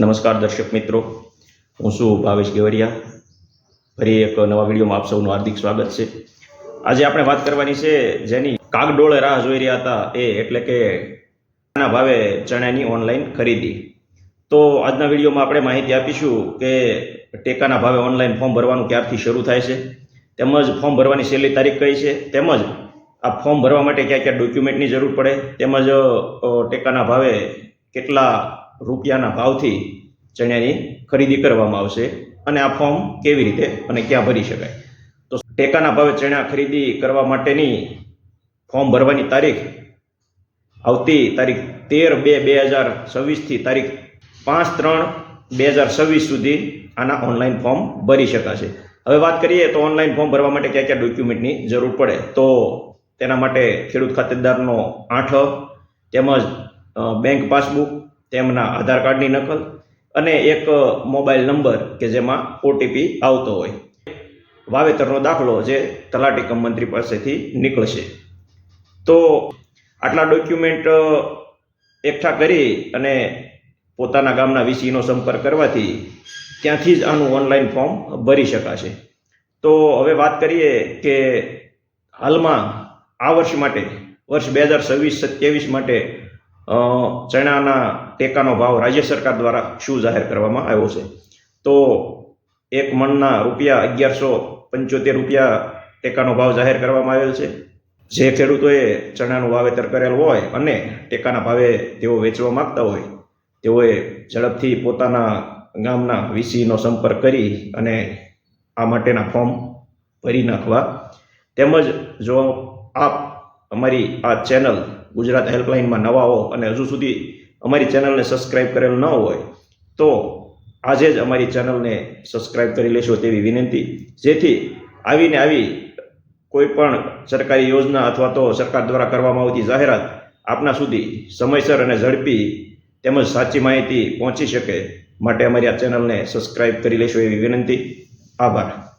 નમસ્કાર દર્શક મિત્રો. હું છું ભાવેશ ગેવરિયા. ફરી એક નવા વિડીયોમાં આપ સૌનું હાર્દિક સ્વાગત છે. આજે આપણે વાત કરવાની છે જેની કાગડોળે રાહ જોઈ રહ્યા હતા એ એટલે કે ભાવે ચણાની ઓનલાઈન ખરીદી. તો આજના વિડીયોમાં આપણે માહિતી આપીશું કે ટેકાના ભાવે ઓનલાઈન ફોર્મ ભરવાનું ક્યારથી શરૂ થાય છે, તેમજ ફોર્મ ભરવાની છેલ્લી તારીખ કઈ છે, તેમજ આ ફોર્મ ભરવા માટે ક્યાં ક્યાં ડોક્યુમેન્ટની જરૂર પડે, તેમજ ટેકાના ભાવે કેટલા રૂપિયાના ભાવથી ચણિયાની ખરીદી કરવામાં આવશે અને આ ફોર્મ કેવી રીતે અને ક્યાં ભરી શકાય. તો ટેકાના ભાવે ચણિયા ખરીદી કરવા માટેની ફોર્મ ભરવાની તારીખ આવતી તારીખ તેર બે બે હજાર છવ્વીસથી તારીખ પાંચ ત્રણ બે હજાર છવ્વીસ સુધી આના ઓનલાઈન ફોર્મ ભરી શકાશે. હવે વાત કરીએ તો ઓનલાઈન ફોર્મ ભરવા માટે કયા કયા ડોક્યુમેન્ટની જરૂર પડે? તો તેના માટે ખેડૂત ખાતેદારનો આઠ, તેમજ બેંક પાસબુક તેમના આધાર કાર્ડની નકલ અને એક મોબાઈલ નંબર કે જેમાં ઓટીપી આવતો હોય. વાવેતરનો દાખલો જે તલાટી કમ મંત્રી પાસેથી નીકળશે. તો આટલા ડોક્યુમેન્ટ એકઠા કરી અને પોતાના ગામના વીસીનો સંપર્ક કરવાથી ત્યાંથી જ આનું ઓનલાઈન ફોર્મ ભરી શકાશે. તો હવે વાત કરીએ કે હાલમાં આ વર્ષ માટે, વર્ષ બે હજાર છવ્વીસ સત્યાવીસ માટે ચણાના ટેકાનો ભાવ રાજ્ય સરકાર દ્વારા શું જાહેર કરવામાં આવ્યો છે? તો એક મણના રૂપિયા અગિયારસો પંચોતેર રૂપિયા ટેકાનો ભાવ જાહેર કરવામાં આવેલ છે. જે ખેડૂતોએ ચણાનું વાવેતર કરેલ હોય અને ટેકાના ભાવે તેઓ વેચવા માંગતા હોય, તેઓએ ઝડપથી પોતાના ગામના વીસીનો સંપર્ક કરી અને આ માટેના ફોર્મ ભરી નાખવા. તેમજ જો આપ અમારી આ ચેનલ ગુજરાત હેલ્પલાઇનમાં નવા હો અને હજુ સુધી અમારી ચેનલને સબસ્ક્રાઇબ કરેલ ન હોય, તો આજે જ અમારી ચેનલને સબસ્ક્રાઇબ કરી લેશો તેવી વિનંતી. જેથી આવીને આવી કોઈ પણ સરકારી યોજના અથવા તો સરકાર દ્વારા કરવામાં આવતી જાહેરાત આપના સુધી સમયસર અને ઝડપી તેમજ સાચી માહિતી પહોંચી શકે માટે અમારી આ ચેનલને સબસ્ક્રાઇબ કરી લેશો એવી વિનંતી. આભાર.